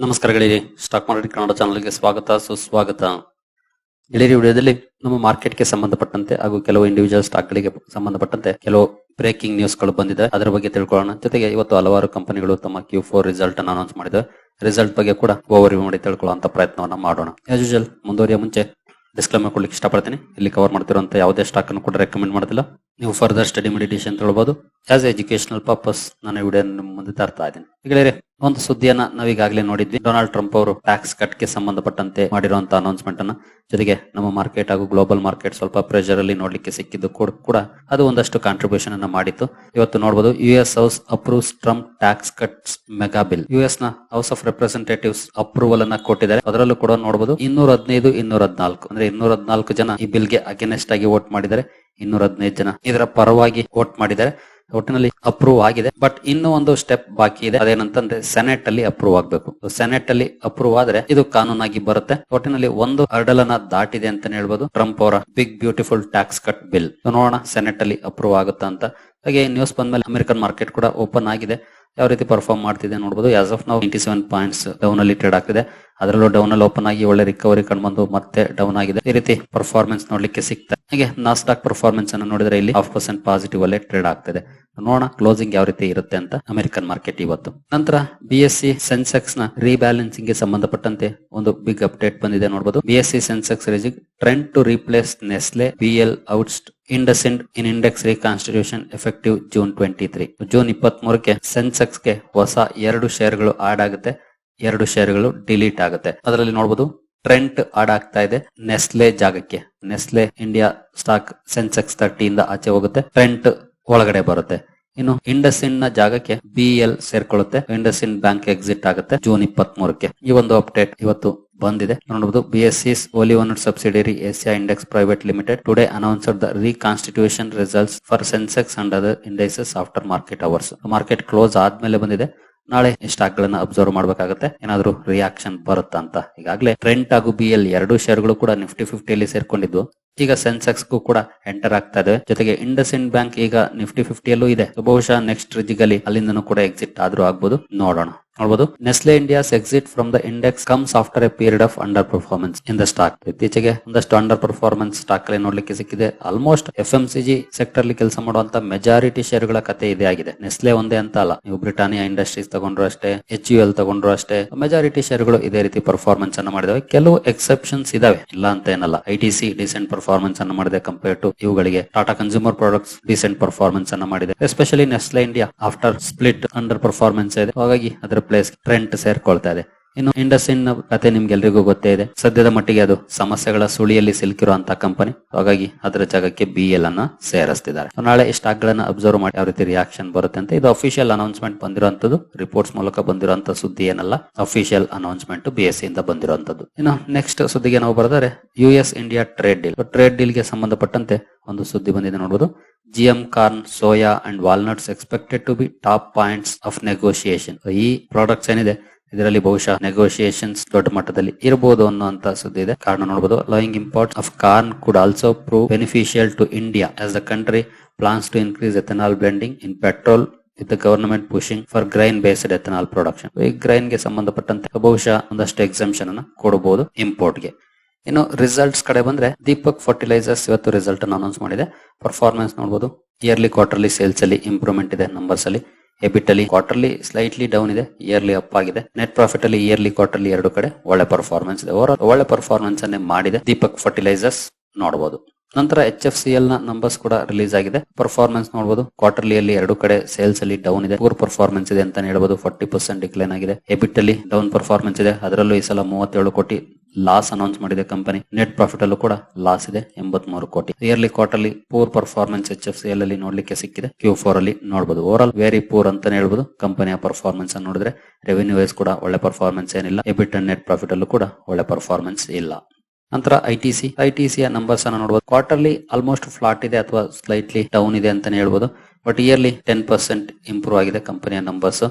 ನಮಸ್ಕಾರಗಳಿಗೆ stock market Kannada ಚಾನಲ್ಗೆ ಸ್ವಾಗತ, ಸುಸ್ವಾಗತ. ಗೆಳೆಯರಿ ವಿಡಿಯೋದಲ್ಲಿ ನಮ್ಮ ಮಾರ್ಕೆಟ್ಗೆ ಸಂಬಂಧಪಟ್ಟಂತೆ ಹಾಗೂ ಕೆಲವು ಇಂಡಿವಿಜುವಲ್ ಸ್ಟಾಕ್ಗಳಿಗೆ ಸಂಬಂಧಪಟ್ಟಂತೆ ಕೆಲವು ಬ್ರೇಕಿಂಗ್ ನ್ಯೂಸ್ಗಳು ಬಂದಿದೆ. ಅದರ ಬಗ್ಗೆ ತಿಳ್ಕೊಳ್ಳೋಣ. ಜೊತೆಗೆ ಇವತ್ತು ಹಲವಾರು ಕಂಪನಿಗಳು ತಮ್ಮ ಕ್ಯೂ ಫೋರ್ ರಿಸಲ್ಟ್ ಅನ್ನು ಅನೌನ್ಸ್ ಮಾಡಿದೆ. ರಿಸಲ್ಟ್ ಬಗ್ಗೆ ಕೂಡ ಓವರ್ ಮಾಡಿ ತಿಳ್ಕೊಳ್ಳುವಂತ ಪ್ರಯತ್ನವನ್ನು ಮಾಡೋಣ. ಆಸ್ ಯೂಶುವಲ್ ಮುಂದುವರಿಯ ಮುಂಚೆ ಡಿಸ್ಕ್ಲೇಮರ್ ಕೊಡ್ಲಿಕ್ಕೆ ಇಷ್ಟಪಡ್ತೀನಿ. ಇಲ್ಲಿ ಕವರ್ ಮಾಡ್ತಿರುವಂತ ಯಾವುದೇ ಸ್ಟಾಕ್ ಅನ್ನು ಕೂಡ ರೆಕಮೆಂಡ್ ಮಾಡೋದಿಲ್ಲ. ನೀವು ಫರ್ದರ್ ಸ್ಟಡಿ ಮೆಡಿಟೇಷನ್ ತಿಳ್ಬಹುದು ಆಸ್ ಎಜುಕೇಶನಲ್ ಪರ್ಪಸ್ ನಾನು ವಿಡಿಯೋ ಮುಂದೆ ತರ್ತಾ ಇದ್ದೀನಿ. ಒಂದು ಸುದ್ದಿಯನ್ನ ನಾವೀಗಾಗಲೇ ನೋಡಿದ್ವಿ. ಡೊನಾಲ್ಡ್ ಟ್ರಂಪ್ ಅವರು ಟ್ಯಾಕ್ಸ್ ಕಟ್ಗೆ ಸಂಬಂಧಪಟ್ಟಂತೆ ಮಾಡಿರುವಂತಹ ಅನೌನ್ಸ್ಮೆಂಟ್ ಅನ್ನ. ಜೊತೆಗೆ ನಮ್ಮ ಮಾರ್ಕೆಟ್ ಹಾಗೂ ಗ್ಲೋಬಲ್ ಮಾರ್ಕೆಟ್ ಸ್ವಲ್ಪ ಪ್ರೆಷರ್ ಅಲ್ಲಿ ನೋಡ್ಲಿಕ್ಕೆ ಸಿಕ್ಕಿದ್ದು ಕೂಡ ಅದು ಒಂದಷ್ಟು ಕಾಂಟ್ರಿಬ್ಯೂಷನ್ ಅನ್ನ ಮಾಡಿತ್ತು. ಇವತ್ತು ನೋಡಬಹುದು U S house approves Trump tax cuts mega bill U ಎಸ್ನ ಹೌಸ್ ಆಫ್ ರೆಪ್ರೆಸೆಂಟೇಟಿವ್ಸ್ ಅಪ್ರೂವಲ್ ಅನ್ನ ಕೊಟ್ಟಿದ್ದಾರೆ. ಅದರಲ್ಲೂ ಕೂಡ ನೋಡಬಹುದು ಇನ್ನೂರ ಹದಿನೈದು ಇನ್ನೂರ ಹದಿನಾಲ್ಕು ಅಂದ್ರೆ ಇನ್ನೂರ ಹದಿನಾಲ್ಕು ಜನ ಈ ಬಿಲ್ಗೆ ಅಗೇನೆಸ್ಟ್ ಆಗಿ ವೋಟ್ ಮಾಡಿದ್ದಾರೆ. ಇನ್ನೂರ ಹದಿನೈದು ಜನ ಇದರ ಪರವಾಗಿ ವೋಟ್ ಮಾಡಿದ್ದಾರೆ. ಒಟ್ಟಿನಲ್ಲಿ ಅಪ್ರೂವ್ ಆಗಿದೆ. ಬಟ್ ಇನ್ನೂ ಒಂದು ಸ್ಟೆಪ್ ಬಾಕಿ ಇದೆ. ಅದೇನಂತಂದ್ರೆ ಸೆನೆಟ್ ಅಲ್ಲಿ ಅಪ್ರೂವ್ ಆಗಬೇಕು. ಸೆನೆಟ್ ಅಲ್ಲಿ ಅಪ್ರೂವ್ ಆದ್ರೆ ಇದು ಕಾನೂನಾಗಿ ಬರುತ್ತೆ. ಒಟ್ಟಿನಲ್ಲಿ ಒಂದು ಹರ್ಡಲ್ ಅನ್ನ ದಾಟಿದೆ ಅಂತ ಹೇಳ್ಬೋದು. ಟ್ರಂಪ್ ಅವರ big beautiful tax cut bill ನೋಡೋಣ ಸೆನೆಟ್ ಅಲ್ಲಿ ಅಪ್ರೂವ್ ಆಗುತ್ತಾ ಅಂತ. ಹಾಗೆ ನ್ಯೂಸ್ ಬಂದ ಮೇಲೆ ಅಮೆರಿಕನ್ ಮಾರ್ಕೆಟ್ ಕೂಡ ಓಪನ್ ಆಗಿದೆ. ಯಾವ ರೀತಿ ಪರ್ಫಾರ್ಮ್ ಮಾಡ್ತಿದೆ ನೋಡಬಹುದು ಆಸ್ ಆಫ್ ನಾವು ನೈಂಟಿ ಸೆವೆನ್ ಪಾಯಿಂಟ್ಸ್ ಡೌನ್ ಅಲ್ಲಿ ಟ್ರೇಡ್ ಆಗ್ತಿದೆ. ಅದರಲ್ಲೂ ಡೌನ್ ಅಲ್ಲಿ ಓಪನ್ ಆಗಿ ಒಳ್ಳೆ ರಿಕವರಿ ಕಂಡು ಬಂದು ಮತ್ತೆ ಡೌನ್ ಆಗಿದೆ. ಈ ರೀತಿ ಪರ್ಫಾರ್ಮೆನ್ಸ್ ನೋಡ್ಲಿಕ್ಕೆ ಸಿಗ್ತಾ ಹಾಗೆ ನಾಸ್ಟಾಕ್ ಪರ್ಫಾರ್ಮೆನ್ಸ್ ಅನ್ನು ನೋಡಿದ್ರೆ ಇಲ್ಲಿ ಹಾಫ್ ಪರ್ಸೆಂಟ್ ಪಾಸಿಟಿವ್ ಅಲ್ಲೇ ಟ್ರೇಡ್ ಆಗ್ತದೆ. ನೋಡೋಣ ಕ್ಲೋಸಿಂಗ್ ಯಾವ ರೀತಿ ಇರುತ್ತೆ ಅಂತ ಅಮೆರಿಕನ್ ಮಾರ್ಕೆಟ್ ಇವತ್ತು. ನಂತರ ಬಿ ಎಸ್ ಸಿ ಸೆನ್ಸೆಕ್ಸ್ನ ರೀಬ್ಯಾಲೆನ್ಸಿಂಗ್ಗೆ ಸಂಬಂಧಪಟ್ಟಂತೆ ಒಂದು ಬಿಗ್ ಅಪ್ಡೇಟ್ ಬಂದಿದೆ ನೋಡಬಹುದು B S C Sensex raising trend to replace Nestle B L ಔಟ್ಸ್ಟ್ IndusInd in index reconstitution effective June twenty three June ಇಪ್ಪತ್ತ್ ಮೂರಕ್ಕೆ ಸೆನ್ಸೆಕ್ಸ್ಗೆ ಹೊಸ ಎರಡು ಶೇರ್ಗಳು ಆಡ್ ಆಗುತ್ತೆ. ಎರಡು ಶೇರ್ಗಳು ಡಿಲೀಟ್ ಆಗುತ್ತೆ. ಅದರಲ್ಲಿ ನೋಡಬಹುದು ಟ್ರೆಂಟ್ ಆಡ್ ಆಗ್ತಾ ಇದೆ ನೆಸ್ಲೆ ಜಾಗಕ್ಕೆ. ನೆಸ್ಲೆ ಇಂಡಿಯಾ ಸ್ಟಾಕ್ ಸೆನ್ಸೆಕ್ಸ್ ತರ್ಟಿಯಿಂದ ಆಚೆ ಹೋಗುತ್ತೆ. ಟ್ರೆಂಟ್ ಒಳಗಡೆ ಬರುತ್ತೆ. ಇನ್ನು ಇಂಡಸ್ಇನ್ನ ಜಾಗಕ್ಕೆ ಬಿ ಎಲ್ ಸೇರ್ಕೊಳ್ಳುತ್ತೆ. ಇಂಡಸ್ಇನ್ ಬ್ಯಾಂಕ್ ಎಕ್ಸಿಟ್ ಆಗುತ್ತೆ ಜೂನ್ ಇಪ್ಪತ್ತ್ ಮೂರಕ್ಕೆ ಈ ಒಂದು ಅಪ್ಡೇಟ್ ಇವತ್ತು ಬಂದಿದೆ. ನೋಡಬಹುದು B S E's wholly owned subsidiary Asia Index private limited today announced the reconstitution results for Sensex and other indexes after market hours. Market close ಆದ್ಮೇಲೆ ಬಂದಿದೆ. ನಾಳೆ ಸ್ಟಾಕ್ ಗಳನ್ನ ಅಬ್ಸರ್ವ್ ಮಾಡಬೇಕಾಗುತ್ತೆ. ಏನಾದ್ರು ರಿಯಾಕ್ಷನ್ ಬರುತ್ತಾ ಅಂತ ಈಗಾಗಲೇ ಟ್ರೆಂಟ್ ಹಾಗೂ ಬಿ ಎಲ್ ಎರಡು ಶೇರ್ಗಳು ಕೂಡ ನಿಫ್ಟಿ ಫಿಫ್ಟಿಯಲ್ಲಿ ಸೇರ್ಕೊಂಡಿದ್ವು. ಈಗ ಸೆನ್ಸೆಕ್ಸ್ ಗೂ ಕೂಡ ಎಂಟರ್ ಆಗ್ತಾ ಇದೆ ಜೊತೆಗೆ ಇಂಡಸ್ ಇಂಡ್ ಬ್ಯಾಂಕ್ ಈಗ ನಿಫ್ಟಿ ಫಿಫ್ಟಿಯಲ್ಲೂ ಇದೆ. ಬಹುಶಃ ನೆಕ್ಸ್ಟ್ ರಿಜಿಗಲಿ ಅಲ್ಲಿಂದನೂ ಕೂಡ ಎಕ್ಸಿಟ್ ಆದ್ರೂ ಆಗ್ಬೋದು. ನೋಡೋಣ. ನೋಡಬಹುದು Nestle India's exit from the index comes after a period of underperformance in the stock ಇತ್ತೀಚೆಗೆ ಒಂದಷ್ಟು ಅಂಡರ್ ಪರ್ಫಾರ್ಮೆನ್ಸ್ ಸ್ಟಾಕ್ ಅಲ್ಲಿ ನೋಡ್ಲಿಕ್ಕೆ ಸಿಕ್ಕಿದೆ. Almost F M C G sector ಅಲ್ಲಿ ಕೆಲಸ ಮಾಡುವಂತ ಮೆಜಾರಿಟಿ ಶೇರ್ಗಳ ಕತೆ ಇದೇ ಆಗಿದೆ. ನೆಸ್ಲೆ ಒಂದೇ ಅಂತ ಅಲ್ಲ. ನೀವು ಬ್ರಿಟಾನಿಯಾ ಇಂಡಸ್ಟ್ರೀಸ್ ತಗೊಂಡ್ರು ಅಷ್ಟೇ ಎಚ್ ಯು ಎಲ್ ತಗೊಂಡ್ರು ಅಷ್ಟೇ ಮೆಜಾರಿಟಿ ಶೇರ್ಗಳು ಇದೇ ರೀತಿ ಪರ್ಫಾರ್ಮೆನ್ಸ್ ಅನ್ನ ಮಾಡಿದಾವೆ. ಕೆಲವು ಎಕ್ಸೆಪ್ಷನ್ಸ್ ಇದಾವೆ. ಇಲ್ಲ ಅಂತ ಏನಲ್ಲ. I T C decent performance ಅನ್ನು ಮಾಡಿದೆ ಕಂಪೇರ್ ಟು ಇವುಗಳಿಗೆ. Tata consumer products decent performance ಅನ್ನು ಮಾಡಿದೆ. Especially Nestle India after split underperformance ಇದೆ. ಹಾಗಾಗಿ ಅದರ ಪ್ಲೇಸ್ ಟ್ರೆಂಟ್ ಸೇರ್ಕೊಳ್ತಾ ಇದೆ. ಇನ್ನು ಇಂಡಸ್ ಇನ್ ಕತೆ ನಿಮ್ಗೆಲ್ರಿಗೂ ಗೊತ್ತೇ ಇದೆ. ಸದ್ಯದ ಮಟ್ಟಿಗೆ ಅದು ಸಮಸ್ಯೆಗಳ ಸುಳಿಯಲ್ಲಿ ಸಿಲುಕಿರುವಂತಹ ಕಂಪನಿ ಹಾಗಾಗಿ ಅದರ ಜಾಗಕ್ಕೆ ಬಿ ಎಲ್ ಅನ್ನ ಸೇರಿಸ್ತಿದ್ದಾರೆ. ನಾಳೆ ಈ ಸ್ಟಾಕ್ ಗಳನ್ನ ಅಬ್ಸರ್ವ್ ಮಾಡಿ ಯಾವ ರೀತಿ ರಿಯಾಕ್ಷನ್ ಬರುತ್ತೆ ಅಂತ ಇದು ಅಫಿಷಿಯಲ್ ಅನೌನ್ಸ್ಮೆಂಟ್ ಬಂದಿರುವಂತದ್ದು ರಿಪೋರ್ಟ್ಸ್ ಮೂಲಕ ಬಂದಿರುವಂತ ಸುದ್ದಿ ಏನಲ್ಲ ಅಫಿಷಿಯಲ್ ಅನೌನ್ಸ್ಮೆಂಟ್ ಬಿ ಎಸ್ ಇಂದ ಬಂದಿರುವಂತದ್ದು ಇನ್ನು ನೆಕ್ಸ್ಟ್ ಸುದ್ದಿಗೆ ನಾವು ಬರೆದರೆ U S India trade deal trade ಡೀಲ್ಗೆ ಸಂಬಂಧಪಟ್ಟಂತೆ ಒಂದು ಸುದ್ದಿ ಬಂದಿದೆ ನೋಡಬಹುದು GM corn soya and walnuts expected to be top points of negotiation ಈ ಪ್ರಾಡಕ್ಟ್ಸ್ ಏನಿದೆ? ಇದರಲ್ಲಿ ಬಹುಶಃ ನೆಗೋಷಿಯೇಷನ್ಸ್ ದೊಡ್ಡ ಮಟ್ಟದಲ್ಲಿ ಇರಬಹುದು ಅನ್ನುವಂತ ಸುದ್ದಿ ಇದೆ. ಕಾರಣ ನೋಡಬಹುದು lowering import of corn could also prove beneficial to India as the country plans to increase ethanol blending in petrol with the government pushing for grain based ethanol production ಈ ಗ್ರೈನ್ಗೆ ಸಂಬಂಧಪಟ್ಟಂತೆ ಬಹುಶಃ ಒಂದಷ್ಟು ಎಕ್ಸಂಪ್ಷನ್ ಅನ್ನು ಕೊಡಬಹುದು ಇಂಪೋರ್ಟ್ಗೆ. ಇನ್ನು ರಿಸಲ್ಟ್ಸ್ ಕಡೆ ಬಂದ್ರೆ ದೀಪಕ್ ಫರ್ಟಿಲೈಸರ್ಸ್ ಇವತ್ತು ರಿಸಲ್ಟ್ ಅನ್ನು ಅನೌನ್ಸ್ ಮಾಡಿದೆ. ಪರ್ಫಾರ್ಮೆನ್ಸ್ ನೋಡಬಹುದು ಇಯರ್ಲಿ ಕ್ವಾರ್ಟರ್ಲಿ ಸೇಲ್ಸ್ ಅಲ್ಲಿ ಇಂಪ್ರೂವ್ಮೆಂಟ್ ಇದೆ ನಂಬರ್ಸ್ ಅಲ್ಲಿ. ಎಬಿಟ್ ಅಲ್ಲಿ ಕ್ವಾರ್ಟರ್ಲಿ ಸ್ಲೈಟ್ಲಿ ಡೌನ್ ಇದೆ ಇಯರ್ಲಿ ಅಪ್ ಆಗಿದೆ. ನೆಟ್ ಪ್ರಾಫಿಟ್ ಅಲ್ಲಿ ಇಯರ್ಲಿ ಕ್ವಾರ್ಟರ್ಲಿ ಎರಡು ಕಡೆ ಒಳ್ಳೆ ಪರ್ಫಾರ್ಮೆನ್ಸ್ ಇದೆ. ಒಳ್ಳೆ ಪರ್ಫಾರ್ಮೆನ್ಸ್ ಅನ್ನೇ ಮಾಡಿದೆ ದೀಪಕ್ ಫರ್ಟಿಲೈಸರ್ಸ್ ನೋಡಬಹುದು ನಂತರ ಎಚ್ ಎಫ್ ಸಿ ಎಲ್ನ ನಂಬರ್ಸ್ ಕೂಡ ರಿಲೀಸ್ ಆಗಿದೆ. ಪರ್ಫಾರ್ಮೆನ್ಸ್ ನೋಡಬಹುದು ಕ್ವಾರ್ಟರ್ಲಿ ಅಲ್ಲಿ ಎರಡು ಕಡೆ ಸೇಲ್ಸ್ ಅಲ್ಲಿ ಡೌನ್ ಇದೆ. ಪೂರ್ ಪರ್ಫಾರ್ಮೆನ್ಸ್ ಇದೆ ಅಂತ ಹೇಳಬಹುದು ಫಾರ್ಟಿ ಪರ್ಸೆಂಟ್ ಡಿಕ್ಲೈನ್ ಆಗಿದೆ. ಎಬಿಟ್ ಅಲ್ಲಿ ಡೌನ್ ಪರ್ಫಾರ್ಮೆನ್ಸ್ ಇದೆ. ಅದರಲ್ಲೂ ಈ ಸಲ ಮೂವತ್ತೇಳು ಕೋಟಿ ಲಾಸ್ ಅನೌನ್ಸ್ ಮಾಡಿದೆ ಕಂಪನಿ ನೆಟ್ ಪ್ರಾಫಿಟ್ ಅಲ್ಲೂ ಕೂಡ ಲಾಸ್ ಇದೆ. ಎಂಬತ್ಮೂರು ಕೋಟಿ. Yearly quarterly poor performance H F C L ಅಲ್ಲಿ ನೋಡ್ಲಿಕ್ಕೆ ಸಿಕ್ಕಿದೆ. ಕ್ಯೂ ಫೋರ್ ಅಲ್ಲಿ ನೋಡಬಹುದು ಓವರ್ ಆಲ್ ವೆರಿ ಪೂರ್ ಅಂತ ಹೇಳಬಹುದು ಕಂಪನಿಯ ಪರ್ಫಾರ್ಮೆನ್ಸ್ ಅನ್ನು ನೋಡಿದ್ರೆ ರೆವೆನ್ಯೂ ವೈಸ್ ಕೂಡ ಒಳ್ಳೆ ಪರ್ಫಾರ್ಮೆನ್ಸ್ ಏನಿಲ್ಲ. ಎಬಿಟ್ ಅಂಡ್ ನೆಟ್ ಪ್ರಾಫಿಟ್ ಅಲ್ಲೂ ಕೂಡ ಒಳ್ಳೆ ಪರ್ಫಾರ್ಮೆನ್ಸ್ ಇಲ್ಲ. ನಂತರ I T C I T ಸಿಯ ನಂಬರ್ಸ್ ಅನ್ನು ನೋಡಬಹುದು ಕ್ವಾರ್ಟರ್ಲಿ ಆಲ್ಮೋಸ್ಟ್ ಫ್ಲಾಟ್ ಇದೆ ಅಥವಾ ಸ್ಲೈಟ್ಲಿ ಡೌನ್ ಇದೆ ಅಂತಾನೆ ಹೇಳ್ಬೋದು. But yearly ten percent improve ಆಗಿದೆ ಕಂಪನಿಯ ನಂಬರ್ಸ್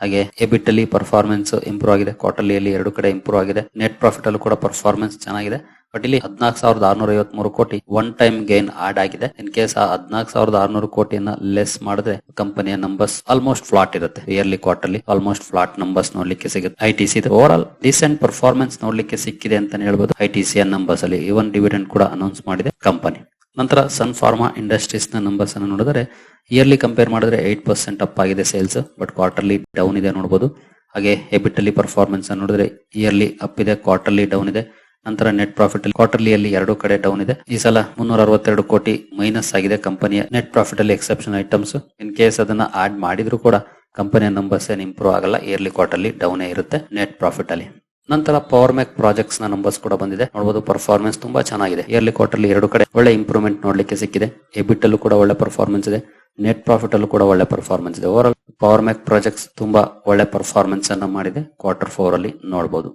ಹಾಗೆ ಎಬಿಟ್ ಅಲ್ಲಿ ಪರ್ಫಾರ್ಮೆನ್ಸ್ ಇಂಪ್ರೂವ್ ಆಗಿದೆ ಕ್ವಾರ್ಟರ್ಲಿ ಎರಡು ಕಡೆ ಇಂಪ್ರೂವ್ ಆಗಿದೆ. ನೆಟ್ ಪ್ರಾಫಿಟ್ ಅಲ್ಲೂ ಕೂಡ ಪರ್ಫಾರ್ಮೆನ್ಸ್ ಚೆನ್ನಾಗಿದೆ. ಬಟ್ ಇಲ್ಲಿ ಹದಿನಾಲ್ಕು ಸಾವಿರದ ಆರ್ನೂರ ಐವತ್ಮೂರು ಕೋಟಿ ಒನ್ ಟೈಮ್ ಗೇನ್ ಆಡ್ ಆಗಿದೆ. ಇನ್ ಕೇಸ್ ಆ ಹದಿನಾಲ್ಕು ಸಾವಿರದ ಆರ್ನೂರು ಕೋಟಿಯನ್ನ ಲೆಸ್ ಮಾಡಿದ್ರೆ ಕಂಪನಿಯ ನಂಬರ್ಸ್ ಆಲ್ಮೋಸ್ಟ್ ಫ್ಲಾಟ್ ಇರುತ್ತೆ. Yearly quarterly almost flat numbers ನೋಡ್ಲಿಕ್ಕೆ ಸಿಗುತ್ತೆ. I T C over all recent performance ನೋಡ್ಲಿಕ್ಕೆ ಸಿಕ್ಕಿದೆ ಅಂತ ಹೇಳ್ಬೋದು. ಐ ಟಿ ಸಿ ನಂಬರ್ಸ್ ಅಲ್ಲಿ ಇವನ್ ಡಿವಿಡೆಂಡ್ ಕೂಡ ಅನೌನ್ಸ್ ಮಾಡಿದೆ ಕಂಪನಿ ನಂತರ ಸನ್ ಫಾರ್ಮಾ ಇಂಡಸ್ಟ್ರೀಸ್ನ ನಂಬರ್ಸ್ ಅನ್ನು ನೋಡಿದ್ರೆ ಇಯರ್ಲಿ ಕಂಪೇರ್ ಮಾಡಿದ್ರೆ ಏಟ್ ಪರ್ಸೆಂಟ್ ಅಪ್ ಆಗಿದೆ ಸೇಲ್ಸ್ ಬಟ್ ಕ್ವಾರ್ಟರ್ಲಿ ಡೌನ್ ಇದೆ ನೋಡಬಹುದು ಹಾಗೆ ಎಬಿಟ್ ಅಲ್ಲಿ ಪರ್ಫಾರ್ಮೆನ್ಸ್ ನೋಡಿದ್ರೆ ಇಯರ್ಲಿ ಅಪ್ ಇದೆ ಕ್ವಾರ್ಟರ್ಲಿ ಡೌನ್ ಇದೆ. ನಂತರ ನೆಟ್ ಪ್ರಾಫಿಟ್ ಅಲ್ಲಿ ಕ್ವಾರ್ಟರ್ಲಿ ಅಲ್ಲಿ ಎರಡು ಕಡೆ ಡೌನ್ ಇದೆ. ಈ ಸಲ ಮುನ್ನೂರ ಅರವತ್ತೆರಡು ಕೋಟಿ ಮೈನಸ್ ಆಗಿದೆ ಕಂಪನಿಯ ನೆಟ್ ಪ್ರಾಫಿಟ್ ಅಲ್ಲಿ ಎಕ್ಸೆಪ್ಷನ್ ಐಟಮ್ಸ್ ಇನ್ ಕೇಸ್ ಅದನ್ನ ಆಡ್ ಮಾಡಿದ್ರು ಕೂಡ ಕಂಪನಿಯ ನಂಬರ್ಸ್ ಏನ್ ಇಂಪ್ರೂವ್ ಆಗಲ್ಲ ಇಯರ್ಲಿ ಕ್ವಾರ್ಟರ್ಲಿ ಡೌನ್ ಇರುತ್ತೆ ನೆಟ್ ಪ್ರಾಫಿಟ್ ಅಲ್ಲಿ. ನಂತರ ಪವರ್ ಮ್ಯಾಕ್ ಪ್ರಾಜೆಕ್ಟ್ಸ್ನ ನಂಬರ್ಸ್ ಕೂಡ ಬಂದಿದೆ. ನೋಡಬಹುದು ಪರ್ಫಾರ್ಮೆನ್ಸ್ ತುಂಬಾ ಚೆನ್ನಾಗಿದೆ. ಇಯರ್ಲಿ ಕ್ವಾರ್ಟರ್ಲಿ ಎರಡು ಕಡೆ ಒಳ್ಳೆ ಇಂಪ್ರೂವ್ಮೆಂಟ್ ನೋಡ್ಲಿಕ್ಕೆ ಸಿಕ್ಕಿದೆ. ಎಬಿಟ್ ಅಲ್ಲೂ ಕೂಡ ಒಳ್ಳೆ ಪರ್ಫಾರ್ಮೆನ್ಸ್ ಇದೆ. ನೆಟ್ ಪ್ರಾಫಿಟ್ ಅಲ್ಲೂ ಕೂಡ ಒಳ್ಳೆ ಪರ್ಫಾರ್ಮೆನ್ಸ್ ಇದೆ. ಓವರ್ ಪವರ್ ಮ್ಯಾಕ್ ಪ್ರಾಜೆಕ್ಟ್ಸ್ ತುಂಬಾ ಒಳ್ಳೆ ಪರ್ಫಾರ್ಮೆನ್ಸ್ ಅನ್ನ ಮಾಡಿದೆ. ಕ್ವಾರ್ಟರ್ ಫೋರ್ ಅಲ್ಲಿ ನೋಡಬಹುದು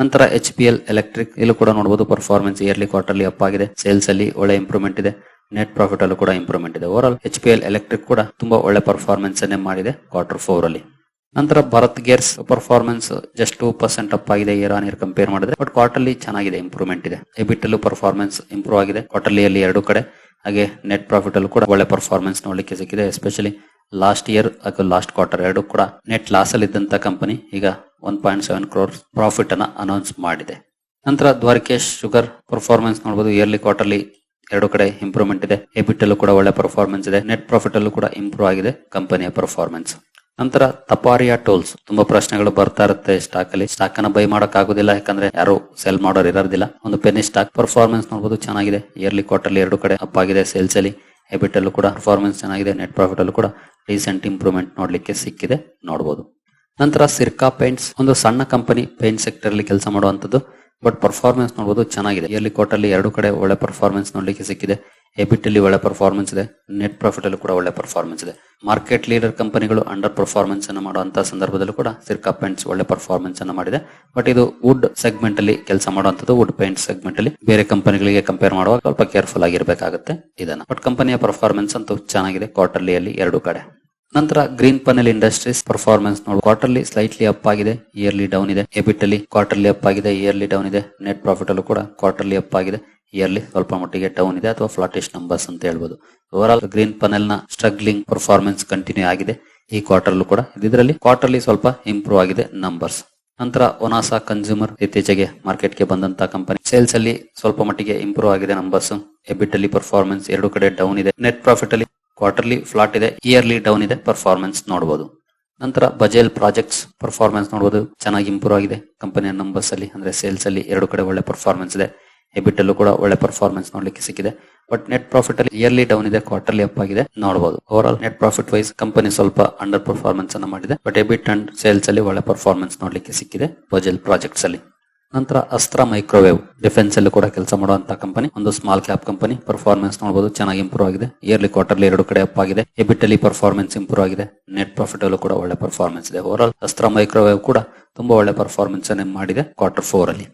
ನಂತರ ಎಚ್ ಪಿ ಎಲ್ ಎಲೆಕ್ಟ್ರಿಕ್ ಇಲ್ಲೂ ಕೂಡ ನೋಡಬಹುದು ಪರ್ಫಾರ್ಮೆನ್ಸ್ ಇಯರ್ಲಿ ಕ್ವಾರ್ಟರ್ಲಿ ಅಪ್ ಆಗಿದೆ. ಸೇಲ್ಸ್ ಅಲ್ಲಿ ಒಳ್ಳೆ ಇಂಪ್ರೂವ್ಮೆಂಟ್ ಇದೆ. ನೆಟ್ ಪ್ರಾಫಿಟ್ ಅಲ್ಲೂ ಕೂಡ ಇಂಪ್ರೂವ್ಮೆಂಟ್ ಇದೆ. Over all H P L electric ಕೂಡ ತುಂಬಾ ಒಳ್ಳೆ ಪರ್ಫಾರ್ಮೆನ್ಸ್ ಅನ್ನೇ ಮಾಡಿದೆ ಕ್ವಾರ್ಟರ್ ಫೋರ್ ಅಲ್ಲಿ. ನಂತರ Bharat gears performance just two percent up ಆಗಿದೆ ಇಯರ್ ಆನ್ ಇಯರ್ ಕಂಪೇರ್ ಮಾಡಿದ್ರೆ. ಬಟ್ ಕ್ವಾರ್ಟರ್ಲಿ ಚೆನ್ನಾಗಿದೆ ಇಂಪ್ರೂವ್ಮೆಂಟ್ ಇದೆ. ಎಬಿಟ್ ಅಲ್ಲೂ ಪರ್ಫಾರ್ಮೆನ್ಸ್ ಇಂಪ್ರೂವ್ ಆಗಿದೆ. ಕ್ವಾರ್ಟರ್ಲಿ ಅಲ್ಲಿ ಎರಡು ಕಡೆ. ಹಾಗೆ ನೆಟ್ ಪ್ರಾಫಿಟ್ ಅಲ್ಲೂ ಕೂಡ ಒಳ್ಳೆ ಪರ್ಫಾರ್ಮೆನ್ಸ್ ನೋಡಲಿಕ್ಕೆ ಸಿಕ್ಕಿದೆ. ಎಸ್ಪೆಷಲಿ ಲಾಸ್ಟ್ ಇಯರ್ ಅಥವಾ ಲಾಸ್ಟ್ ಕ್ವಾರ್ಟರ್ ಎರಡು ಕೂಡ ನೆಟ್ ಲಾಸ್ ಅಲ್ಲಿ ಇದ್ದಂತ ಕಂಪನಿ ಈಗ one point seven crore profit ಅನ್ನ ಅನೌನ್ಸ್ ಮಾಡಿದೆ. ನಂತರ ದ್ವಾರಕೇಶ್ ಶುಗರ್ ಪರ್ಫಾರ್ಮೆನ್ಸ್ ನೋಡಬಹುದು ಇಯರ್ಲಿ ಕ್ವಾರ್ಟರ್ಲಿ ಎರಡು ಕಡೆ ಇಂಪ್ರೂವ್ಮೆಂಟ್ ಇದೆ. ಎಬಿಟ್ ಅಲ್ಲೂ ಕೂಡ ಒಳ್ಳೆ ಪರ್ಫಾರ್ಮೆನ್ಸ್ ಇದೆ. ನೆಟ್ ಪ್ರಾಫಿಟ್ ಅಲ್ಲೂ ಕೂಡ ಇಂಪ್ರೂವ್ ಆಗಿದೆ ಕಂಪನಿಯ ಪರ್ಫಾರ್ಮೆನ್ಸ್ ನಂತರ ತಪಾರಿಯಾ ಟೋಲ್ಸ್ ತುಂಬಾ ಪ್ರಶ್ನೆಗಳು ಬರ್ತಾ ಇರುತ್ತೆ ಸ್ಟಾಕ್ ಅಲ್ಲಿ. ಸ್ಟಾಕ್ ಅನ್ನ ಬೈ ಮಾಡಕ್ ಆಗುದಿಲ್ಲ ಯಾಕಂದ್ರೆ ಯಾರು ಸೆಲ್ ಮಾಡೋರು ಇರೋದಿಲ್ಲ. ಒಂದು ಪೆನಿ ಸ್ಟಾಕ್ ಪರ್ಫಾರ್ಮೆನ್ಸ್ ನೋಡಬಹುದು ಚೆನ್ನಾಗಿದೆ. ಇಯರ್ಲಿ ಕ್ವಾರ್ಟರ್ಲಿ ಎರಡು ಕಡೆ ಅಪ್ ಆಗಿದೆ ಸೇಲ್ಸ್ ಅಲ್ಲಿ. ಎಬಿಟ್ ಅಲ್ಲೂ ಕೂಡ ಪರ್ಫಾರ್ಮೆನ್ಸ್ ಚೆನ್ನಾಗಿದೆ. ನೆಟ್ ಪ್ರಾಫಿಟ್ ಅಲ್ಲೂ ಕೂಡ ರೀಸೆಂಟ್ ಇಂಪ್ರೂವ್ಮೆಂಟ್ ನೋಡ್ಲಿಕ್ಕೆ ಸಿಕ್ಕಿದೆ ನೋಡಬಹುದು ನಂತರ ಸಿರ್ಕಾ ಪೇಂಟ್ಸ್, ಒಂದು ಸಣ್ಣ ಕಂಪನಿ ಪೇಂಟ್ ಸೆಕ್ಟರ್ ಅಲ್ಲಿ ಕೆಲಸ ಮಾಡುವಂತದ್ದು ಬಟ್ ಪರ್ಫಾರ್ಮೆನ್ಸ್ ನೋಡಬಹುದು ಚೆನ್ನಾಗಿದೆ. ಇಯರ್ಲಿ ಅಲ್ಲಿ ಎರಡು ಕಡೆ ಒಳ್ಳೆ ಪರ್ಫಾರ್ಮೆನ್ಸ್ ನೋಡ್ಲಿಕ್ಕೆ ಸಿಕ್ಕಿದೆ. ಎಬಿಟ್ ಅಲ್ಲಿ ಒಳ್ಳೆ ಪರ್ಫಾರ್ಮೆನ್ಸ್ ಇದೆ. ನೆಟ್ ಪ್ರಾಫಿಟ್ ಅಲ್ಲಿ ಕೂಡ ಒಳ್ಳೆ ಪರ್ಫಾರ್ಮೆನ್ಸ್ ಇದೆ. ಮಾರ್ಕೆಟ್ ಲೀಡರ್ ಕಂಪನಿಗಳು ಅಂಡರ್ ಪರ್ಫಾರ್ಮೆನ್ಸ್ ಅನ್ನು ಮಾಡುವಂತಹ ಸಂದರ್ಭದಲ್ಲೂ ಕೂಡ ಸಿರ್ಕಾ ಪೇಂಟ್ಸ್ ಒಳ್ಳೆ ಪರ್ಫಾರ್ಮೆನ್ಸ್ ಅನ್ನು ಮಾಡಿದೆ. ಬಟ್ ಇದು ವುಡ್ ಸೆಗ್ಮೆಂಟ್ ಅಲ್ಲಿ ಕೆಲಸ ಮಾಡುವಂತದ್ದು ವುಡ್ ಪೇಂಟ್ ಸೆಗ್ಮೆಂಟ್ ಅಲ್ಲಿ. ಬೇರೆ ಕಂಪನಿಗಳಿಗೆ ಕಂಪೇರ್ ಮಾಡುವಾಗ ಸ್ವಲ್ಪ ಕೇರ್ಫುಲ್ ಆಗಿರ್ಬೇಕಾಗುತ್ತೆ ಇದನ್ನ. ಬಟ್ ಕಂಪನಿಯ ಪರ್ಫಾರ್ಮೆನ್ಸ್ ಅಂತೂ ಚೆನ್ನಾಗಿದೆ ಕ್ವಾರ್ಟರ್ಲಿ ಅಲ್ಲಿ ಎರಡು ಕಡೆ. ನಂತರ ಗ್ರೀನ್ ಪನೆಲ್ ಇಂಡಸ್ಟ್ರೀಸ್ ಪರ್ಫಾರ್ಮೆನ್ಸ್ ನೋಡಿ. ಕ್ವಾರ್ಟರ್ಲಿ ಸ್ಲೈಟ್ಲಿ ಅಪ್ ಆಗಿದೆ ಇಯರ್ಲಿ ಡೌನ್ ಇದೆ. ಎಬಿಟ್ ಅಲ್ಲಿ ಕ್ವಾರ್ಟರ್ಲಿ ಅಪ್ ಆಗಿದೆ ಇಯರ್ಲಿ ಡೌನ್ ಇದೆ. ನೆಟ್ ಪ್ರಾಫಿಟ್ ಅಲ್ಲೂ ಕೂಡ ಕ್ವಾರ್ಟರ್ಲಿ ಅಪ್ ಆಗಿದೆ ಇಯರ್ಲಿ ಸ್ವಲ್ಪ ಮಟ್ಟಿಗೆ ಡೌನ್ ಇದೆ ಅಥವಾ ಫ್ಲಾಟಿಶ್ ನಂಬರ್ಸ್ ಅಂತ ಹೇಳ್ಬೋದು. ಓವರ್ ಆಲ್ ಗ್ರೀನ್ ಪನೆಲ್ನ ಸ್ಟ್ರಗ್ಲಿಂಗ್ ಪರ್ಫಾರ್ಮೆನ್ಸ್ ಕಂಟಿನ್ಯೂ ಆಗಿದೆ. ಈ ಕ್ವಾರ್ಟರ್ ಕೂಡ. ಇದರಲ್ಲಿ ಕ್ವಾರ್ಟರ್ಲಿ ಸ್ವಲ್ಪ ಇಂಪ್ರೂವ್ ಆಗಿದೆ ನಂಬರ್ಸ್ ನಂತರ ಒನಾಸಾ ಕನ್ಸ್ಯೂಮರ್ ಇತ್ತೀಚೆಗೆ ಮಾರ್ಕೆಟ್ಗೆ ಬಂದಂತ ಕಂಪನಿ ಸೇಲ್ಸ್ ಅಲ್ಲಿ ಸ್ವಲ್ಪ ಮಟ್ಟಿಗೆ ಇಂಪ್ರೂವ್ ಆಗಿದೆ ನಂಬರ್ಸ್ ಎಬಿಟ್ ಅಲ್ಲಿ ಪರ್ಫಾರ್ಮೆನ್ಸ್ ಎರಡು ಕಡೆ ಡೌನ್ ಇದೆ. ನೆಟ್ ಪ್ರಾಫಿಟ್ ಅಲ್ಲಿ ಕ್ವಾರ್ಟರ್ಲಿ ಫ್ಲಾಟ್ ಇದೆ ಇಯರ್ಲಿ ಡೌನ್ ಇದೆ ಪರ್ಫಾರ್ಮೆನ್ಸ್ ನೋಡಬಹುದು ನಂತರ ಬಜೇಲ್ ಪ್ರಾಜೆಕ್ಟ್ಸ್ ಪರ್ಫಾರ್ಮೆನ್ಸ್ ನೋಡಬಹುದು ಚೆನ್ನಾಗಿ ಇಂಪ್ರೂವ್ ಆಗಿದೆ. ಕಂಪನಿಯ ನಂಬರ್ಸ್ ಅಲ್ಲಿ, ಅಂದ್ರೆ ಸೇಲ್ಸ್ ಅಲ್ಲಿ ಎರಡು ಕಡೆ ಒಳ್ಳೆ ಪರ್ಫಾರ್ಮೆನ್ಸ್ ಇದೆ. ಎಬಿಟ್ ಅಲ್ಲೂ ಕೂಡ ಒಳ್ಳೆ ಪರ್ಫಾರ್ಮೆನ್ಸ್ ನೋಡ್ಲಿಕ್ಕೆ ಸಿಕ್ಕಿದೆ. ಬಟ್ ನೆಟ್ ಪ್ರಾಫಿಟ್ ಅಲ್ಲಿ ಇಯರ್ಲಿ ಡೌನ್ ಇದೆ ಕ್ವಾರ್ಟರ್ಲಿ ಅಪ್ ಆಗಿದೆ ನೋಡಬಹುದು over all net profit wise company ಸ್ವಲ್ಪ ಅಂಡರ್ ಪರ್ಫಾರ್ಮೆನ್ಸ್ ಅನ್ನ ಮಾಡಿದೆ. ಬಟ್ ಎಬಿಟ್ ಅಂಡ್ ಸೇಲ್ಸ್ ಅಲ್ಲಿ ಒಳ್ಳೆ ಪರ್ಫಾರ್ಮೆನ್ಸ್ ನೋಡ್ಲಿಕ್ಕೆ ಸಿಕ್ಕಿದೆ ಬಜೆಲ್ ಪ್ರಾಜೆಕ್ಟ್ಸ್ ಅಲ್ಲಿ. ನಂತರ ಅಸ್ತ್ರ ಮೈಕ್ರೋವೇವ್ ಡಿಫೆನ್ಸ್ ಅಲ್ಲಿ ಕೂಡ ಕೆಲಸ ಮಾಡುವಂತ ಕಂಪನಿ ಒಂದು ಸ್ಮಾಲ್ ಕ್ಯಾಪ್ ಕಂಪನಿ ಪರ್ಫಾರ್ಮೆನ್ಸ್ ನೋಡಬಹುದು ಚೆನ್ನಾಗಿ ಇಂಪ್ರೂವ್ ಆಗಿದೆ. ಇಯರ್ಲಿ ಕ್ವಾರ್ಟರ್ಲಿ ಎರಡು ಕಡೆ ಅಪ್ ಆಗಿದೆ. ಎಬಿಟ್ ಅಲ್ಲಿ ಪರ್ಫಾರ್ಮೆನ್ಸ್ ಇಂಪ್ರೂವ್ ಆಗಿದೆ. ನೆಟ್ ಪ್ರಾಫಿಟ್ ಅಲ್ಲೂ ಕೂಡ ಒಳ್ಳೆ ಪರ್ಫಾರ್ಮೆನ್ಸ್ ಇದೆ. ಓವರ್ ಆಲ್ ಅಸ್ತ್ರ ಮೈಕ್ರೋವೇವ್ ಕೂಡ ತುಂಬಾ ಒಳ್ಳೆ ಪರ್ಫಾರ್ಮೆನ್ಸ್ ಅನ್ನು ಮಾಡಿದೆ ಕ್ವಾರ್ಟರ್ ಫೋರ್ ಅಲ್ಲಿ.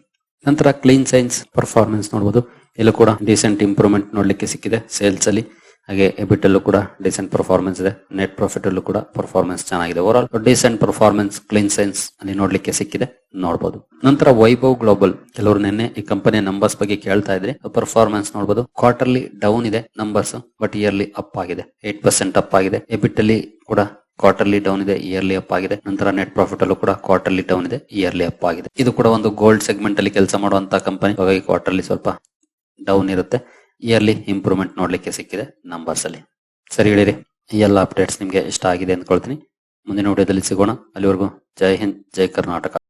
ನಂತರ ಕ್ಲೀನ್ ಸೈನ್ಸ್ ಪರ್ಫಾರ್ಮೆನ್ಸ್ ನೋಡಬಹುದು ಇಲ್ಲೂ ಕೂಡ ಡೀಸೆಂಟ್ ಇಂಪ್ರೂವ್ಮೆಂಟ್ ನೋಡ್ಲಿಕ್ಕೆ ಸಿಕ್ಕಿದೆ. ಸೇಲ್ಸ್ ಅಲ್ಲಿ ಹಾಗೆ ಎಬಿಟ್ ಅಲ್ಲೂ ಕೂಡ ಡಿಸೆಂಟ್ ಪರ್ಫಾರ್ಮೆನ್ಸ್ ಇದೆ. ನೆಟ್ ಪ್ರಾಫಿಟ್ ಅಲ್ಲೂ ಕೂಡ ಪರ್ಫಾರ್ಮೆನ್ಸ್ ಚೆನ್ನಾಗಿದೆ. Over all decent performance Clean Science ಅಲ್ಲಿ ನೋಡ್ಲಿಕ್ಕೆ ಸಿಕ್ಕಿದೆ. ನೋಡಬಹುದು ನಂತರ ವೈಭವ್ ಗ್ಲೋಬಲ್ ಕೆಲವರು ನಿನ್ನೆ ಈ ಕಂಪನಿಯ ನಂಬರ್ಸ್ ಬಗ್ಗೆ ಕೇಳ್ತಾ ಇದ್ರೆ. ಪರ್ಫಾರ್ಮೆನ್ಸ್ ನೋಡಬಹುದು ಕ್ವಾರ್ಟರ್ಲಿ ಡೌನ್ ಇದೆ ನಂಬರ್ಸ್ ಬಟ್ ಇಯರ್ಲಿ ಅಪ್ ಆಗಿದೆ. ಏಟ್ ಪರ್ಸೆಂಟ್ ಅಪ್ ಆಗಿದೆ. ಎಬಿಟ್ ಅಲ್ಲಿ ಕೂಡ ಕ್ವಾರ್ಟರ್ಲಿ ಡೌನ್ ಇದೆ ಇಯರ್ಲಿ ಅಪ್ ಆಗಿದೆ. ನಂತರ ನೆಟ್ ಪ್ರಾಫಿಟ್ ಅಲ್ಲೂ ಕೂಡ ಕ್ವಾರ್ಟರ್ಲಿ ಡೌನ್ ಇದೆ ಇಯರ್ಲಿ ಅಪ್ ಆಗಿದೆ. ಇದು ಕೂಡ ಒಂದು ಗೋಲ್ಡ್ ಸೆಗ್ಮೆಂಟ್ ಅಲ್ಲಿ ಕೆಲಸ ಮಾಡುವಂತಹ ಕಂಪನಿ ಹಾಗಾಗಿ ಕ್ವಾರ್ಟರ್ಲಿ ಸ್ವಲ್ಪ ಡೌನ್ ಇರುತ್ತೆ. ಇಯರ್ಲಿ ಇಂಪ್ರೂವ್ಮೆಂಟ್ ನೋಡ್ಲಿಕ್ಕೆ ಸಿಕ್ಕಿದೆ ನಂಬರ್ಸ್ ಅಲ್ಲಿ. ಸರಿ ಹೇಳಿರಿ ಎಲ್ಲ ಅಪ್ಡೇಟ್ಸ್ ನಿಮ್ಗೆ ಇಷ್ಟ ಆಗಿದೆ ಅಂದ್ಕೊಳ್ತೀನಿ. ಮುಂದಿನ ವಿಡಿಯೋದಲ್ಲಿ ಸಿಗೋಣ. ಅಲ್ಲಿವರೆಗೂ ಜೈ ಹಿಂದ್, ಜೈ ಕರ್ನಾಟಕ.